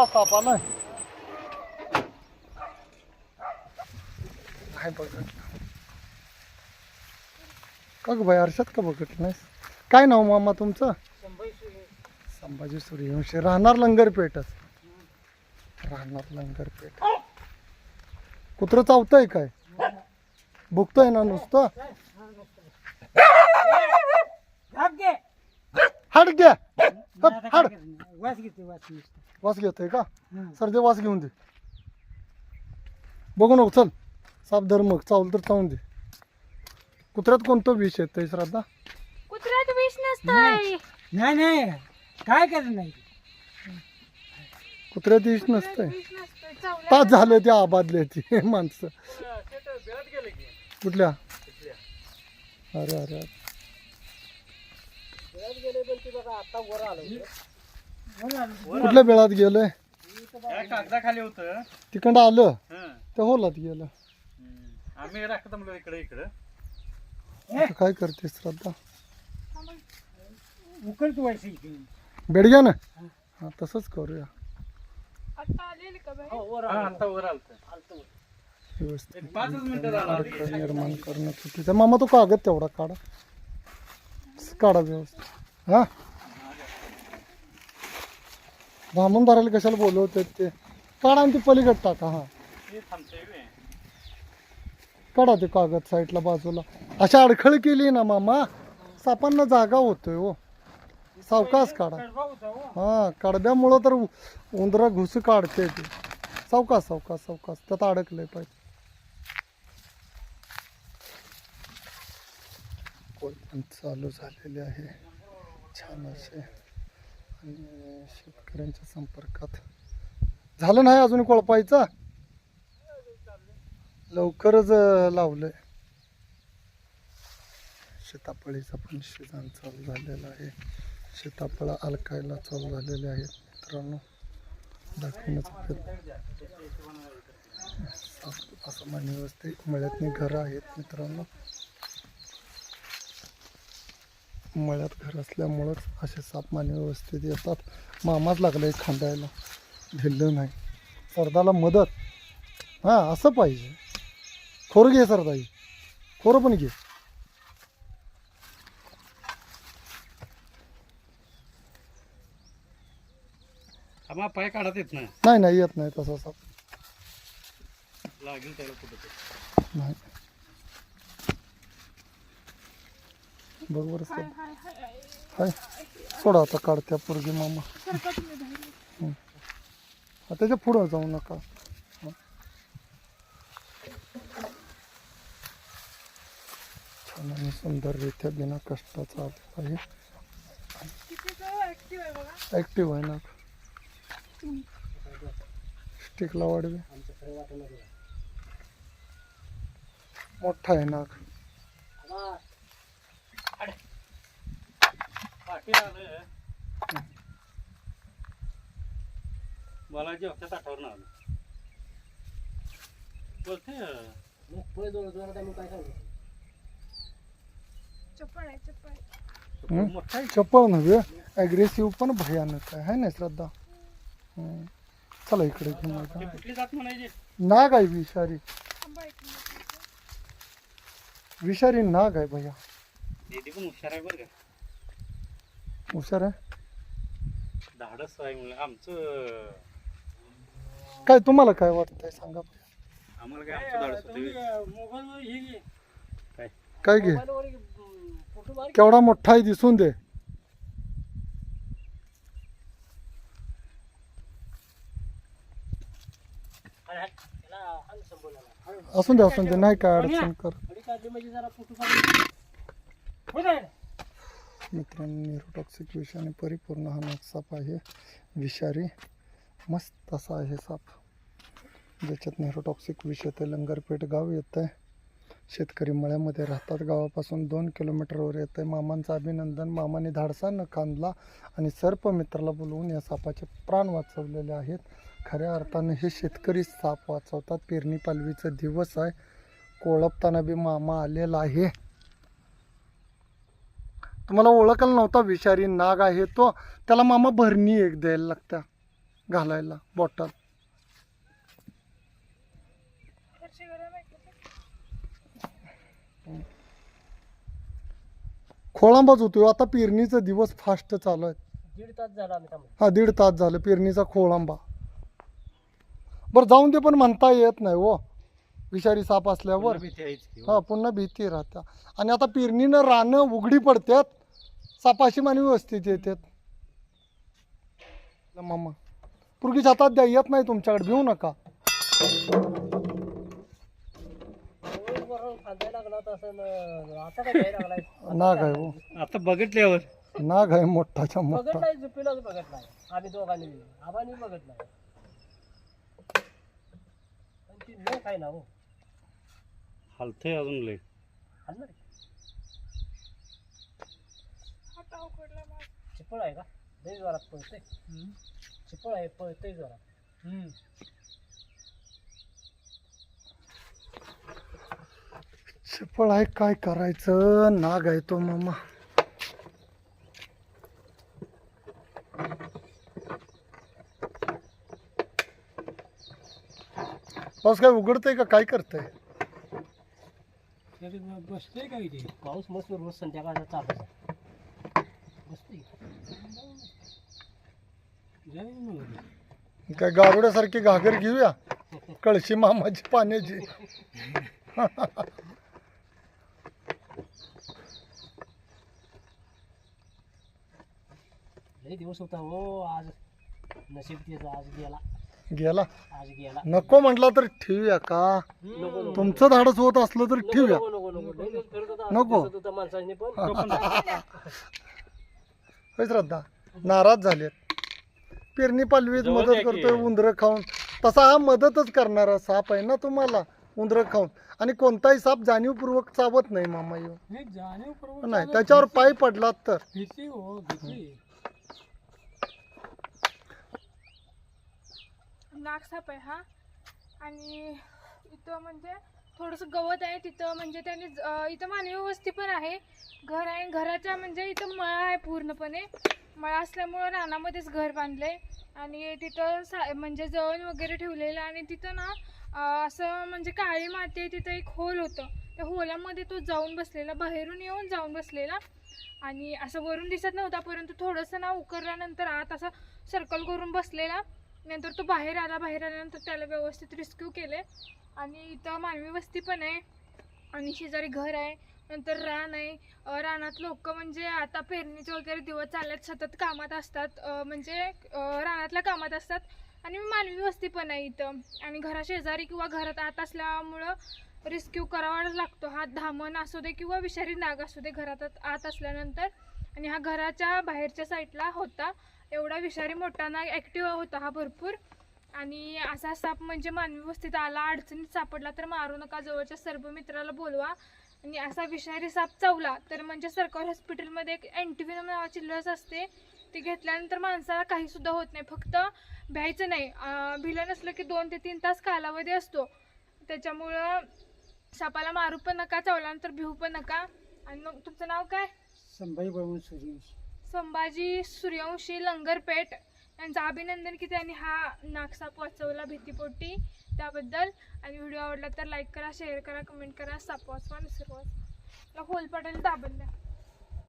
मोठा साप आलाय काय बघत का ग बाई अर्षात का बघत नाहीस काय नाव मामा तुमचं संभाजी सूर्यवंशी राहणार लंगरपेठच राहणार लंगरपेठ कुत्रं चावतंय काय? भुकतंय ना नुसतं? हाड घ्या. हट, हाड. वास घेते वास नुसतं. वास घेतोय का? हं. सर दे वास घेऊन दे. बघू नको चल. साप धर मग चावलं तर चावून दे. कुत्र्यात कोणतं विष येतंय श्रद्धा? कुत्र्यात विष नसतंय नाही. नाही काय करत नाही? कुत्र्यात विष नसतंय. विष नसतंय चावलं तास झालं ते आबादले ती माणसं. कुठल्या? अरे अरे अरे. कुठल्या बेळात गेलंय? कागदाखाली होत. तिकडं आलं. त्या होलात गेलं. आम्ही राखत म्हणलो इकडे इकडे. काय करते श्रद्धा? उकळत व्हायचं इथे बेडग्या ना. हा. तसंच करूया. आता आलेले का बाई? हा आता वर आलत. व्यवस्थित. पाचच मिनिटं झाला अडचण निर्माण करणं चुकीचं. मामा तो कागद तेवढा काढा. काढा व्यवस्थित. हा? धामून धरायला कशाला बोलवतात ते? काढा आणि ते पलीकडे टाका हा. काढा ते कागद साईडला बाजूला. अशा अडखळ केली ना मामा सापांना जागा होतोय हो. सावकाश काढा. हां होता हा कडब्यामुळं तर उंदरा घुस काढते ते. सावकाश सावकाश सावकाश. त्यात अडकलंय पाहिजे. चालू झालेले आहे. छान असे. आणि शेतकऱ्यांच्या संपर्कात. झालं नाही अजून कोळपायचं? लवकरच लावलं लावलंय. सीताफळीचं पण सीझन चालू झालेलं आहे. शेतापळा अलकायला चालू झालेले आहेत. मित्रांनो दाखवण्याचा असं मान्य व्यवस्थित मळ्यातनी घरं आहेत मित्रांनो. मळ्यात घर असल्यामुळंच असे साप मान्य व्यवस्थित येतात. मामाच लागलाय खांदायला. भिल्लं नाही. सरदाला मदत. हां असं पाहिजे. खोरं घे सरदाई. खोरं पण घे. पाय काढत येत नाही. नाही नाही येत नाही तसा साप. लागेल त्याला कुठं नाही बघ बरं हाय साप. हाय हाय हाय. हाय. सोडा आता काढत्या पोरगी मामा. हा, त्याच्या पुढं जाऊ नका. हा. छान आणि सुंदररित्या बिना कष्टाचा आलेला आहे. ॲक्टिव्ह आहे ना. स्टिकला वाढवे. मोठा आहे नाग. आलं. मला जेवच्या ताटावर आलं. बोलते. चप्पल. हं? मोठा नव्हे ॲग्रेसिव्ह पण भयानक आहे. हाय ना श्रद्धा. चला इकडे घेऊन ते नका कुठली जात म्हणायची? नाग आहे विषारी. विषारी नाग आहे भैया. दीदी पण हुशार आहे बरं का. हुशार आहे धाडस आहे म्हणलं आमचं काय तुम्हाला काय वाटतंय सांगा आम्हाला काय आमचं धाडस होतं मोबाईलवर हे घे. काय काय घे हे. केवढा मोठा आहे दिसून दे. असून दे असून दे नाही काय अडचण कर मित्रांनो न्यूरोटॉक्सिक विषाने परिपूर्ण हा नाग साप आहे. विषारी मस्त असा आहे साप. ज्याच्यात न्यूरोटॉक्सिक विष येते लंगरपेठ गाव येतं आहे शेतकरी मळ्यामध्ये राहतात. गावापासून दोन किलोमीटरवर येतं आहे मामांचं अभिनंदन. मामाने धाडसानं कांदला आणि सर्पमित्राला बोलवून या सापाचे प्राण वाचवलेले आहेत. खऱ्या अर्थानं हे शेतकरी साप वाचवतात. पेरणी पालवीचा दिवस आहे. कोळपताना बी मामा आलेला आहे. तुम्हाला ओळखला नव्हता विषारी नाग आहे तो. त्याला मामा भरणी एक द्यायला लागत्या घालायला बॉटल? खोळांबाच होतो. आता पेरणीचा दिवस फास्ट चालू आहे. दीड तास झाला आम्ही थांबलो. हा दीड तास झालं पेरणीचा खोळांबा. बरं जाऊन ते पण म्हणता येत नाही हो. विषारी साप असल्यावर. की. हा. पुन्हा भीती राहत्या. आणि आता पेरणीनं रानं उघडी पडतात सापाशी माने व्यवस्थित येतात. मामा. पुरगीच हातात द्या येत नाही तुमच्याकडे भिवू नका. न- आता काय घ्यायला लागलाय नाग आहे हो. आता बघितल्यावर. नाग आहे मोठाच्या मोठा. बघितलाय झुपीलाच बघितलाय आम्ही दोघांनी बी. आबांनी बघितलाय पण ती न काय ना हो. हलतंय अजून लय. हलणार आहे. चिपळ आहे का? लई जोरात पळतंय. चिपळ आहे पळतंय जोरात. शिफळ आहे काय करायचं? नाग आहे तो मामा. पाऊस काय उघडतंय का? काय करतंय? बसतोय का इथे? पाऊस मस्त रोज संध्याकाळचा चालू काय गारुड्यासारखी घागर घेऊया? कळशी मामाची पाण्याची. दिवस होता हो आज नशीब त्याचा आज गेला. गेला? आज गेला. नको म्हटला तर ठेवूया का? तुमचं धाडस होत असलं तर ठेवूया. नको माणसाने पण. होय श्रद्धा? नाराज झालेत. पेरणी पालवीत मदत की. करतोय उंदरं खाऊन. तसा हा मदतच करणारा साप आहे ना तुम्हाला उंदरं खाऊन. आणि कोणताही साप जाणीवपूर्वक चावत नाही मामा येऊ नाही जाणीवपूर्वक नाही त्याच्यावर पाय पडला तर. भीती हो भीती. नागसाप आहे हा. आणि इथं म्हणजे थोडंसं गवत आहे तिथं म्हणजे त्यांनी ज- इथं मानवी वस्ती पण आहे. घर आहे घराच्या म्हणजे इथं मळा आहे पूर्णपणे. मळा असल्यामुळं रानामध्येच घर बांधलंय. आणि तिथं सा म्हणजे जवळ वगैरे ठेवलेलं आणि तिथं ना असं म्हणजे काळी माती आहे तिथं एक होल होतं. त्या होलामध्ये तो जाऊन बसलेला बाहेरून येऊन जाऊन बसलेला. आणि असं वरून दिसत नव्हता परंतु थोडंसं ना उकरल्यानंतर आत असं सर्कल करून बसलेला. नंतर तो बाहेर आला बाहेर आल्यानंतर त्याला व्यवस्थित रेस्क्यू केले आणि इथं मानवी वस्ती पण आहे आणि शेजारी घर आहे नंतर रान आहे. रानात लोक म्हणजे आता पेरणीचे वगैरे दिवस चालल्यात सतत कामात असतात. म्हणजे रानातल्या कामात असतात. आणि मानवी वस्ती पण आहे इथं. आणि घरा शेजारी किंवा घरात आत असल्यामुळं रेस्क्यू करावाच लागतो. हा धामण असू दे किंवा विषारी नाग असू दे घरात आत असल्यानंतर. आणि हा घराच्या बाहेरच्या साईडला होता. एवढा विषारी मोठा ना ॲक्टिव्ह होता हा भरपूर. आणि असा साप म्हणजे मानवी वस्तीत आला अडचणीत सापडला तर मारू नका जवळच्या सर्व मित्राला बोलवा. आणि असा विषारी साप चावला तर म्हणजे सरकारी हॉस्पिटलमध्ये एक अँटीव्हिनम नावाची लस असते. ती घेतल्यानंतर माणसाला काही सुद्धा होत नाही फक्त भ्यायचं नाही. भिलं नसलं की दोन ते तीन तास कालावधी असतो. त्याच्यामुळं सापाला मारू पण नका चावल्यानंतर भिवू पण नका. आणि मग तुमचं नाव काय? संभाजी बळवंत सूर्यवंशी संभाजी सूर्यवंशी लंगरपेठ यांचं अभिनंदन की त्यांनी हा नागसाप वाचवला भीतीपोटी त्याबद्दल. आणि व्हिडिओ आवडला तर लाईक करा शेअर करा कमेंट करा. साप वाचवा निसर्ग वाचवा. होल पटेल दाबल द्या.